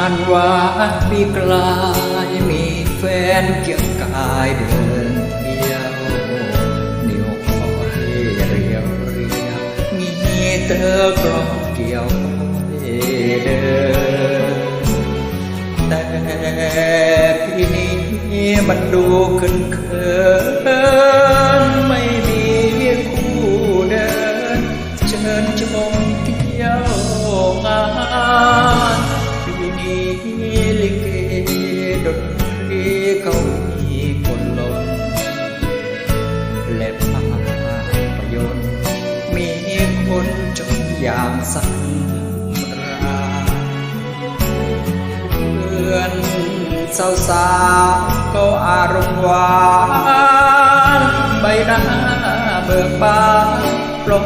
านวานปีกลายมีแฟนเกี่ยวกายเดินเที่ยวนิ้วคอเรียวเรียวมีเธอกลองเกี่ยวเดินแต่พี่นี้มันดูขึ้นเขินไม่มีคู่เดินเชิญชมที่ นี้ลิเกดนตรีเขามีคนลงและภาพยนตร์มีคนจนอย่างสันราเพื่อนสาวสาวก็อารมณ์หวานใบหน้าเบิกบานปลง